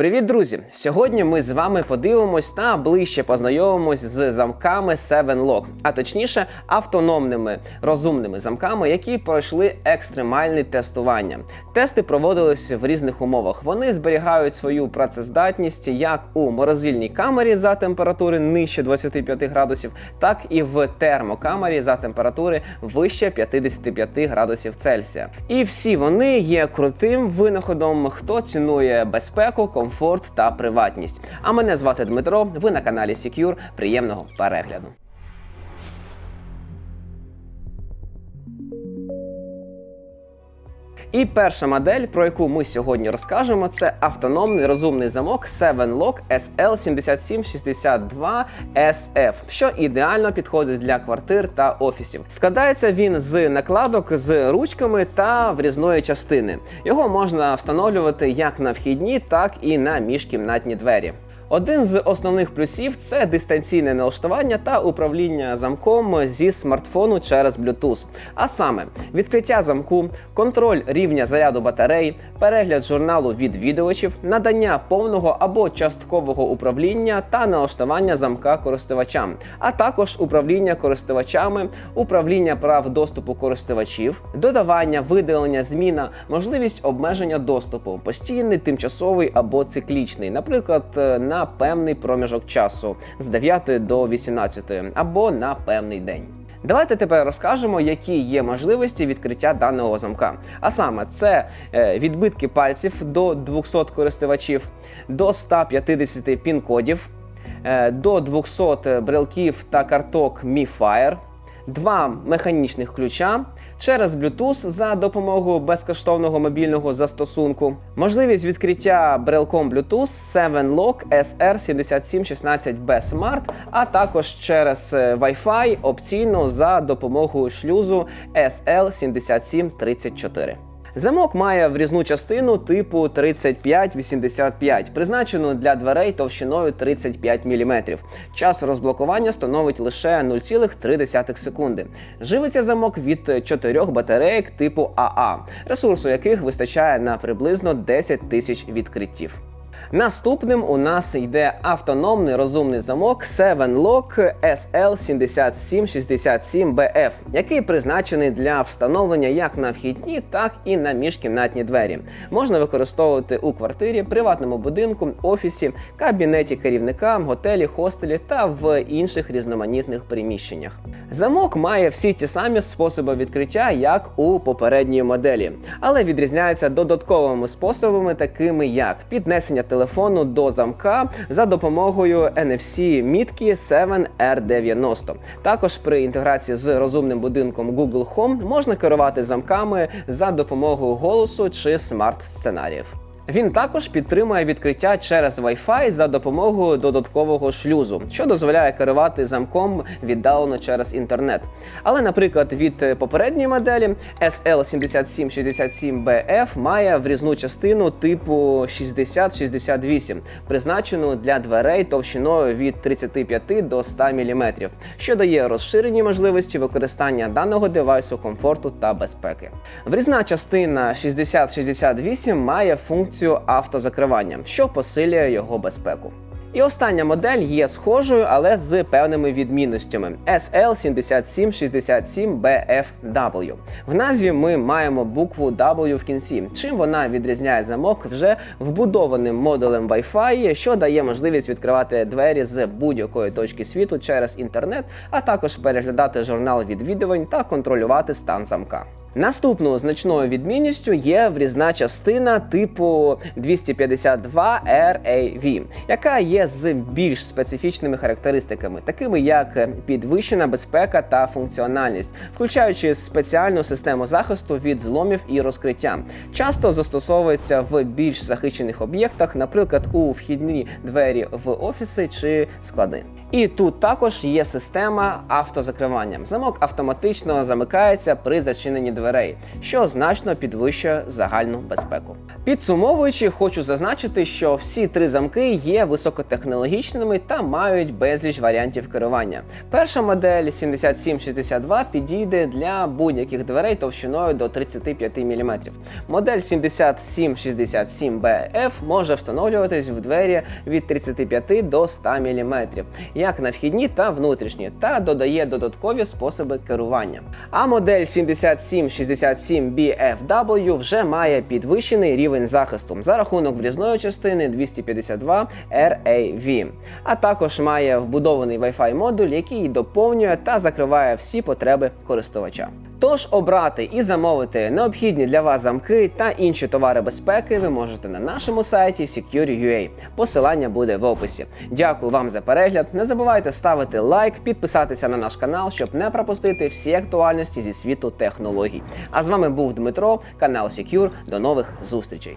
Привіт, друзі! Сьогодні ми з вами подивимось та ближче познайомимось з замками 7Lock, а точніше автономними розумними замками, які пройшли екстремальне тестування. Тести проводились в різних умовах. Вони зберігають свою працездатність як у морозильній камері за температури нижче 25 градусів, так і в термокамері за температури вище 55 градусів Цельсія. І всі вони є крутим винаходом, хто цінує безпеку, комфорт та приватність. А мене звати Дмитро. Ви на каналі Secure. Приємного перегляду. І перша модель, про яку ми сьогодні розкажемо, це автономний розумний замок 7Lock SL7762SF, що ідеально підходить для квартир та офісів. Складається він з накладок з ручками та врізної частини. Його можна встановлювати як на вхідні, так і на міжкімнатні двері. Один з основних плюсів це дистанційне налаштування та управління замком зі смартфону через Bluetooth. А саме відкриття замку, контроль рівня заряду батарей, перегляд журналу відвідувачів, надання повного або часткового управління та налаштування замка користувачам, а також управління користувачами, управління прав доступу користувачів, додавання, видалення, зміна, можливість обмеження доступу, постійний, тимчасовий або циклічний, наприклад, на певний проміжок часу з 9 до 18 або на певний день. Давайте тепер розкажемо, які є можливості відкриття даного замка. А саме, це е, відбитки пальців до 200 користувачів, до 150 пін-кодів, е, до 200 брелків та карток MiFire, два механічних ключа через Bluetooth за допомогою безкоштовного мобільного застосунку, можливість відкриття брелком Bluetooth 7Lock SR7716B Smart, а також через е, Wi-Fi опційно за допомогою шлюзу SL7734. Замок має врізну частину типу 3585, призначену для дверей товщиною 35 мм. Час розблокування становить лише 0,3 секунди. Живиться замок від 4 батареїк типу АА, ресурсу яких вистачає на приблизно 10 тисяч відкриттів. Наступним у нас йде автономний розумний замок 7Lock SL7767BF, який призначений для встановлення як на вхідні, так і на міжкімнатні двері. Можна використовувати у квартирі, приватному будинку, офісі, кабінеті керівника, готелі, хостелі та в інших різноманітних приміщеннях. Замок має всі ті самі способи відкриття, як у попередньої моделі, але відрізняється додатковими способами, такими як піднесення телефону до замка за допомогою NFC мітки 7R90. Також при інтеграції з розумним будинком Google Home можна керувати замками за допомогою голосу чи смарт-сценаріїв. Він також підтримує відкриття через Wi-Fi за допомогою додаткового шлюзу, що дозволяє керувати замком віддалено через інтернет. Але, наприклад, від попередньої моделі SL7767BF має врізну частину типу 6068, призначену для дверей товщиною від 35 до 100 мм, що дає розширені можливості використання даного девайсу комфорту та безпеки. Врізна частина 6068 має функцію автозакривання, що посилює його безпеку. І остання модель є схожою, але з певними відмінностями SL7767BFW. В назві ми маємо букву W в кінці. Чим вона відрізняє замок вже вбудованим модулем Wi-Fi, що дає можливість відкривати двері з будь-якої точки світу через інтернет, а також переглядати журнал відвідувань та контролювати стан замка. Наступною значною відмінністю є врізна частина типу 252 RAV, яка є з більш специфічними характеристиками, такими як підвищена безпека та функціональність, включаючи спеціальну систему захисту від зломів і розкриття. Часто застосовується в більш захищених об'єктах, наприклад, у вхідні двері в офіси чи склади. І тут також є система автозакривання. Замок автоматично замикається при зачиненні дверей, що значно підвищує загальну безпеку. Підсумовуючи, хочу зазначити, що всі три замки є високотехнологічними та мають безліч варіантів керування. Перша модель 7762 підійде для будь-яких дверей товщиною до 35 мм. Модель 7767BF може встановлюватись в двері від 35 до 100 мм, як на вхідні та внутрішні, та додає додаткові способи керування. А модель 7767BFW вже має підвищений рівень захисту за рахунок врізної частини 252 RAV, а також має вбудований Wi-Fi модуль, який доповнює та закриває всі потреби користувача. Тож обрати і замовити необхідні для вас замки та інші товари безпеки ви можете на нашому сайті Secure.ua. Посилання буде в описі. Дякую вам за перегляд. Не забувайте ставити лайк, підписатися на наш канал, щоб не пропустити всі актуальності зі світу технологій. А з вами був Дмитро, канал Secure. До нових зустрічей.